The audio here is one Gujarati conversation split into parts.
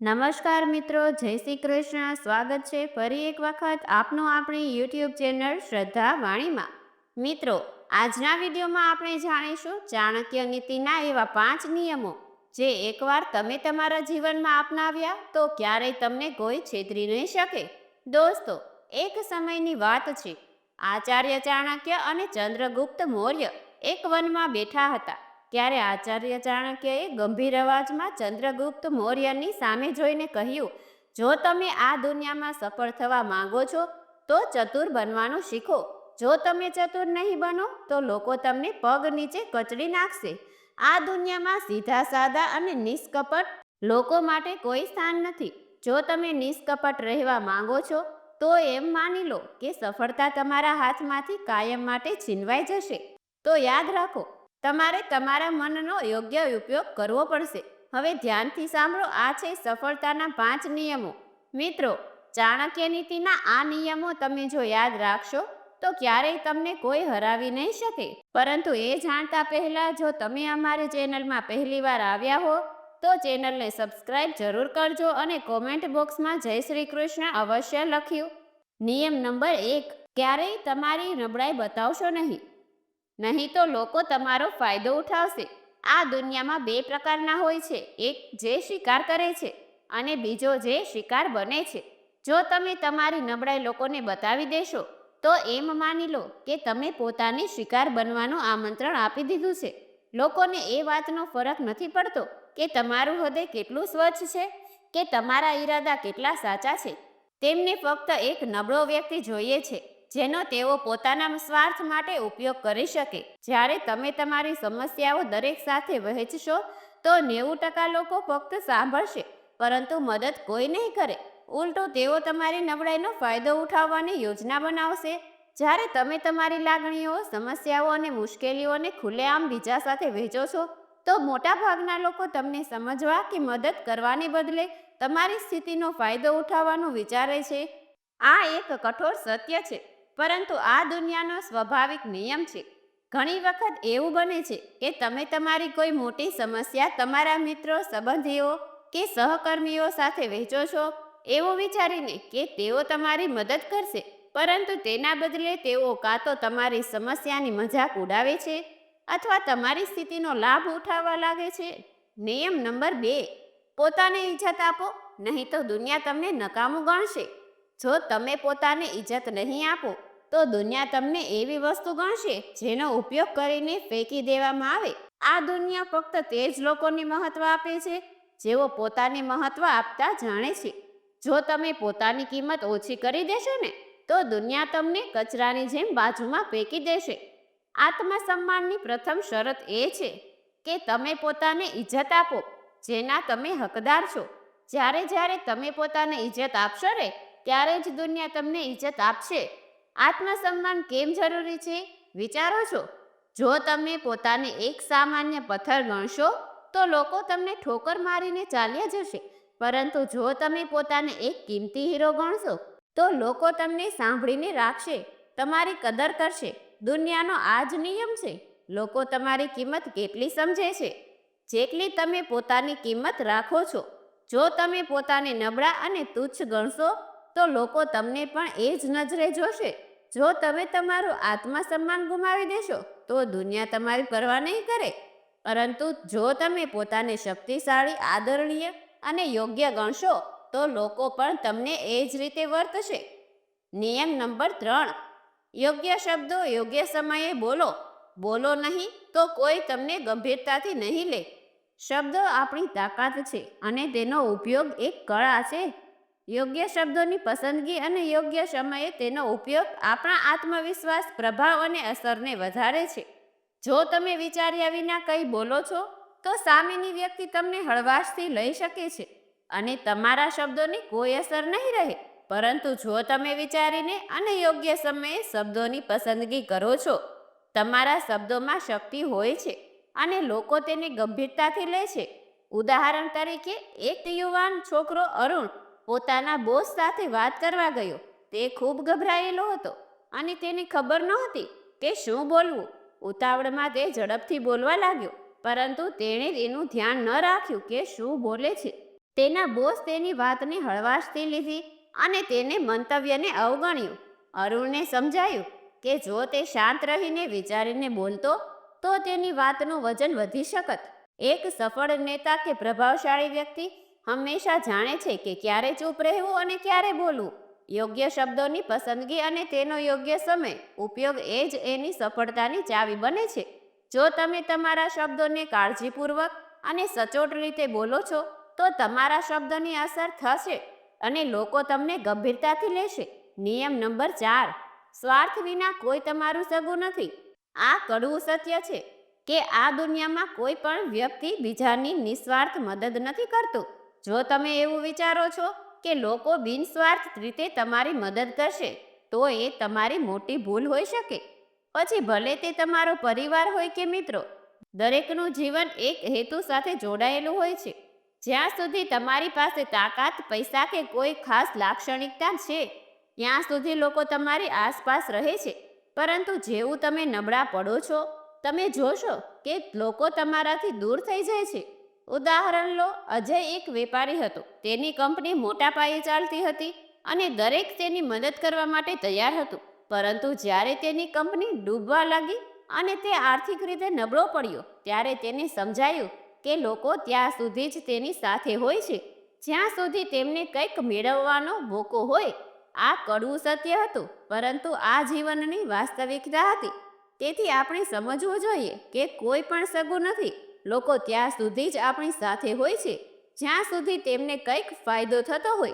નમસ્કાર મિત્રો, જય શ્રી કૃષ્ણ. સ્વાગત છે ફરી એક વખત આપનું આપણી યુટ્યુબ ચેનલ શ્રદ્ધા વાણીમાં. મિત્રો, આજના વિડીયોમાં આપણે જાણીશું ચાણક્ય નીતિના એવા પાંચ નિયમો, જે એકવાર તમે તમારા જીવનમાં અપનાવ્યા તો ક્યારેય તમને કોઈ છેતરી નહીં શકે. દોસ્તો, એક સમયની વાત છે. આચાર્ય ચાણક્ય અને ચંદ્રગુપ્ત મૌર્ય એક વનમાં બેઠા હતા. ત્યારે આચાર્ય ચાણક્યએ ગંભીર અવાજમાં ચંદ્રગુપ્ત મૌર્યની સામે જોઈને કહ્યું, જો તમે આ દુનિયામાં સફળ થવા માંગો છો, તો ચતુર બનવાનું શીખો. જો તમે ચતુર નહીં બનો, તો લોકો તમને પગ નીચે કચડી નાખશે. આ દુનિયામાં સીધા, સાદા અને નિષ્કપટ લોકો માટે કોઈ સ્થાન નથી. જો તમે નિષ્કપટ રહેવા માંગો છો, તો એમ માની લો કે સફળતા તમારા હાથમાંથી કાયમ માટે છીનવાઈ જશે. તો યાદ રાખો તમારે તમારા મનનો યોગ્ય ઉપયોગ કરવો પડશે. હવે ધ્યાનથી સાંભળો, આ છે સફળતાના પાંચ નિયમો. મિત્રો, ચાણક્ય નીતિના આ નિયમો તમે જો યાદ રાખશો, તો ક્યારેય તમને કોઈ હરાવી નહીં શકે. પરંતુ એ જાણતા પહેલા, જો તમે અમારી ચેનલમાં પહેલીવાર આવ્યા હો, તો ચેનલને સબસ્ક્રાઇબ જરૂર કરજો અને કોમેન્ટ બોક્સમાં જય શ્રી કૃષ્ણ અવશ્ય લખ્યું. નિયમ નંબર એક, ક્યારેય તમારી નબળાઈ બતાવશો નહીં. નહીં તો લોકો તમારો ફાયદો ઉઠાવશે. આ દુનિયામાં બે પ્રકારના હોય છે, એક જે શિકાર કરે છે અને બીજો જે શિકાર બને છે. જો તમે તમારી નબળાઈ લોકોને બતાવી દેશો, તો એમ માની લો કે તમે પોતાની શિકાર બનવાનું આમંત્રણ આપી દીધું છે. લોકોને એ વાતનો ફરક નથી પડતો કે તમારું હૃદય કેટલું સ્વચ્છ છે, કે તમારા ઈરાદા કેટલા સાચા છે. તેમને ફક્ત એક નબળો વ્યક્તિ જોઈએ છે. જેનો તેઓ પોતાના સ્વાર્થ માટે ઉપયોગ કરી શકે. જ્યારે તમે તમારી સમસ્યાઓ દરેક સાથે વહેંચશો, તો નેવું ટકા લોકો ફક્ત સાંભળશે, પરંતુ મદદ કોઈ નહીં કરે. ઉલટો તેઓ તમારી નબળાઈનો ફાયદો ઉઠાવવાની યોજના બનાવશે. જ્યારે તમે તમારી લાગણીઓ, સમસ્યાઓ અને મુશ્કેલીઓને ખુલ્લેઆમ બીજા સાથે વહેંચો છો, તો મોટાભાગના લોકો તમને સમજવા કે મદદ કરવાને બદલે તમારી સ્થિતિનો ફાયદો ઉઠાવવાનું વિચારે છે. આ એક કઠોર સત્ય છે. પરંતુ આ દુનિયાનો સ્વાભાવિક નિયમ છે. ઘણી વખત એવું બને છે કે તમે તમારી કોઈ મોટી સમસ્યા તમારા મિત્રો, સંબંધીઓ કે સહકર્મીઓ સાથે વહેંચો છો એવું વિચારીને કે તેઓ તમારી મદદ કરશે, પરંતુ તેના બદલે તેઓ કાં તો તમારી સમસ્યાની મજાક ઉડાવે છે અથવા તમારી સ્થિતિનો લાભ ઉઠાવવા લાગે છે? નિયમ નંબર બે, પોતાને ઇજ્જત આપો, નહીં તો દુનિયા તમને નકામું ગણશે. જો તમે પોતાને ઇજ્જત નહીં આપો તો દુનિયા તમને એવી વસ્તુ ગણશે જેનો ઉપયોગ કરીને ફેંકી દેવામાં આવે. આ દુનિયા ફક્ત તે જ લોકોને મહત્વ આપે છે, જેઓ પોતાને મહત્વ આપતા જાણે છે. જો તમે પોતાની કિંમત ઓછી કરી દેશો ને, તો દુનિયા તમને કચરાની જેમ બાજુમાં ફેંકી દેશે. આત્મસન્માનની પ્રથમ શરત એ છે કે તમે પોતાને ઇજ્જત આપો, જેના તમે હકદાર છો. જ્યારે જ્યારે તમે પોતાને ઇજ્જત આપશો ને, ત્યારે જ દુનિયા તમને ઇજ્જત આપશે. આત્મસન્માન કેમ જરૂરી છે? વિચારો છો? જો તમે પોતાને એક સામાન્ય પથ્થર ગણશો, તો લોકો તમને ઠોકર મારીને ચાલ્યા જશે. પરંતુ જો તમે પોતાને એક કિંમતી હીરો ગણશો, તો લોકો તમને સાંભળીને રાખશે. તમારી કદર કરશે. દુનિયાનો આ જ નિયમ છે. લોકો તમારી કિંમત કેટલી સમજે છે? જેટલી તમે પોતાની કિંમત રાખો છો. જો તમે પોતાને નબળા અને તુચ્છ ગણશો તો લોકો તમને પણ એ જ નજરે જોશે. જો તમે તમારું આત્મસન્માન ગુમાવી દેશો, તો દુનિયા તમારી પરવા નહીં કરે. પરંતુ જો તમે પોતાને શક્તિશાળી, આદરણીય અને યોગ્ય ગણશો, તો લોકો પણ તમને એ જ રીતે વર્તશે. નિયમ નંબર ત્રણ. યોગ્ય શબ્દો યોગ્ય સમયે બોલો. બોલો નહીં તો કોઈ તમને ગંભીરતાથી નહીં લે. શબ્દો આપણી તાકાત છે અને તેનો ઉપયોગ એક કળા છે. યોગ્ય શબ્દોની પસંદગી અને યોગ્ય સમયે તેનો ઉપયોગ આપણા આત્મવિશ્વાસ, પ્રભાવ અને અસરને વધારે છે. જો તમે વિચાર્યા વિના કંઈ બોલો છો, તો સામેની વ્યક્તિ તમને હળવાશથી લઈ શકે છે અને તમારા શબ્દોની કોઈ અસર નહીં રહે. પરંતુ જો તમે વિચારીને અને યોગ્ય સમયે શબ્દોની પસંદગી કરો છો, તમારા શબ્દોમાં શક્તિ હોય છે અને લોકો તેને ગંભીરતાથી લે છે. ઉદાહરણ તરીકે, એક યુવાન છોકરો અરુણ પોતાના બોસ સાથે વાત કરવા ગયો. તે ખૂબ ગભરાયેલો હતો અને તેને ખબર નહોતી કે શું બોલવું. ઉતાવળમાં તે ઝડપથી બોલવા લાગ્યો, પરંતુ તેણે તેનું ધ્યાન ન રાખ્યું કે શું બોલે છે. તેના બોસ તેની વાતને હળવાશથી લીધી અને તેને મંતવ્યને અવગણ્યું. અરુણને સમજાયું કે જો તે શાંત રહીને વિચારીને બોલતો, તો તેની વાતનું વજન વધી શકત. એક સફળ નેતા કે પ્રભાવશાળી વ્યક્તિ હંમેશા જાણે છે કે ક્યારે ચૂપ રહેવું અને ક્યારે બોલવું. યોગ્ય શબ્દોની પસંદગી અને તેનો યોગ્ય સમય ઉપયોગ એ જ એની સફળતાની ચાવી બને છે. જો તમે તમારા શબ્દોને કાળજીપૂર્વક અને સચોટ રીતે બોલો છો, તો તમારા શબ્દની અસર થશે અને લોકો તમને ગંભીરતાથી લેશે. નિયમ નંબર ચાર, સ્વાર્થ વિના કોઈ તમારું સગું નથી. આ કડવું સત્ય છે કે આ દુનિયામાં કોઈ પણ વ્યક્તિ બીજાની નિસ્વાર્થ મદદ નથી કરતું. જો તમે એવું વિચારો છો કે લોકો બિનસ્વાર્થ રીતે તમારી મદદ કરશે, તો એ તમારી મોટી ભૂલ હોઈ શકે. પછી ભલે તે તમારો પરિવાર હોય કે મિત્રો, દરેકનું જીવન એક હેતુ સાથે જોડાયેલું હોય છે. જ્યાં સુધી તમારી પાસે તાકાત, પૈસા કે કોઈ ખાસ લાક્ષણિકતા છે, ત્યાં સુધી લોકો તમારી આસપાસ રહે છે. પરંતુ જેવું તમે નબળા પડો છો, તમે જોશો કે લોકો તમારાથી દૂર થઈ જાય છે. ઉદાહરણ લો અજય એક વેપારી હતો. તેની કંપની મોટા પાયે ચાલતી હતી અને દરેક તેની મદદ કરવા માટે તૈયાર હતું. પરંતુ જ્યારે તેની કંપની ડૂબવા લાગી અને તે આર્થિક રીતે નબળો પડ્યો, ત્યારે તેને સમજાયું કે લોકો ત્યાં સુધી જ તેની સાથે હોય છે. જ્યાં સુધી તેમને કંઈક મેળવવાનો મોકો હોય, આ કડવું સત્ય હતું, પરંતુ આ જીવનની વાસ્તવિકતા હતી. તેથી આપણે સમજવું જોઈએ કે કોઈ પણ સગું નથી. લોકો ત્યાં સુધી જ આપણી સાથે હોય છે. જ્યાં સુધી તેમને કંઈક ફાયદો થતો હોય.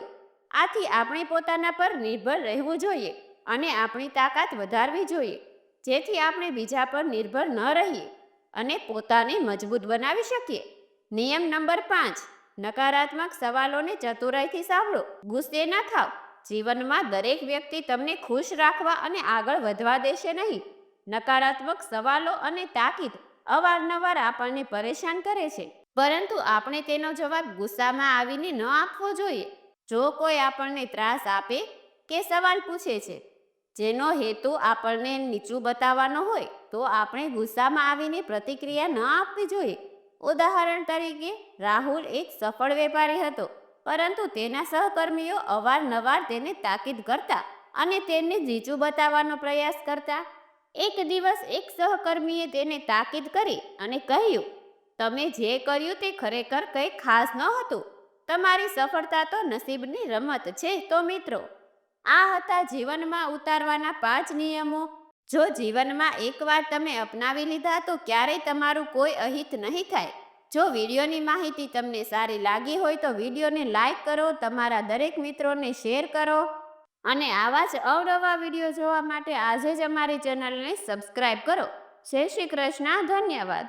આથી આપણે પોતાના પર નિર્ભર રહેવું જોઈએ અને આપણી તાકાત વધારવી જોઈએ. જેથી આપણે બીજા પર નિર્ભર ન રહીએ અને પોતાને મજબૂત બનાવી શકીએ. નિયમ નંબર પાંચ. નકારાત્મક સવાલોને ચતુરાઈથી સાંભળો. ગુસ્સે ન થાવ. જીવનમાં દરેક વ્યક્તિ તમને ખુશ રાખવા અને આગળ વધવા દેશે નહીં. નકારાત્મક સવાલો અને તાકીદ અવારનવાર આપણને પરેશાન કરે છે. પરંતુ આપણે તેનો જવાબ ગુસ્સામાં આવીને ન આપવો જોઈએ. જો કોઈ આપણને ત્રાસ આપે કે સવાલ પૂછે છે, જેનો હેતુ આપણને નીચું બતાવવાનો હોય, તો આપણે ગુસ્સામાં આવીને પ્રતિક્રિયા ન આપવી જોઈએ. ઉદાહરણ તરીકે, રાહુલ એક સફળ વેપારી હતો, પરંતુ તેના સહકર્મીઓ અવારનવાર તેને તાકીદ કરતા અને તેને નીચું બતાવવાનો પ્રયાસ કરતા. એક દિવસ એક સહકર્મીએ તેને તાકીદ કરી અને કહ્યું, તમે જે કર્યું તે ખરેખર કંઈ ખાસ ન હતું. તમારી સફળતા તો નસીબની રમત છે તો મિત્રો. આ હતા જીવનમાં ઉતારવાના પાંચ નિયમો. જો જીવનમાં એકવાર તમે અપનાવી લીધા તો ક્યારેય તમારું કોઈ અહિત નહીં થાય. જો વિડીયોની માહિતી તમને સારી લાગી હોય તો વિડીયોને લાઈક કરો, તમારા દરેક મિત્રોને શેર કરો. અને આવા જ અવનવા વીડિયો જોવા માટે આજે જ અમારી ચેનલને સબસ્ક્રાઈબ કરો. જય શ્રી કૃષ્ણ. ધન્યવાદ.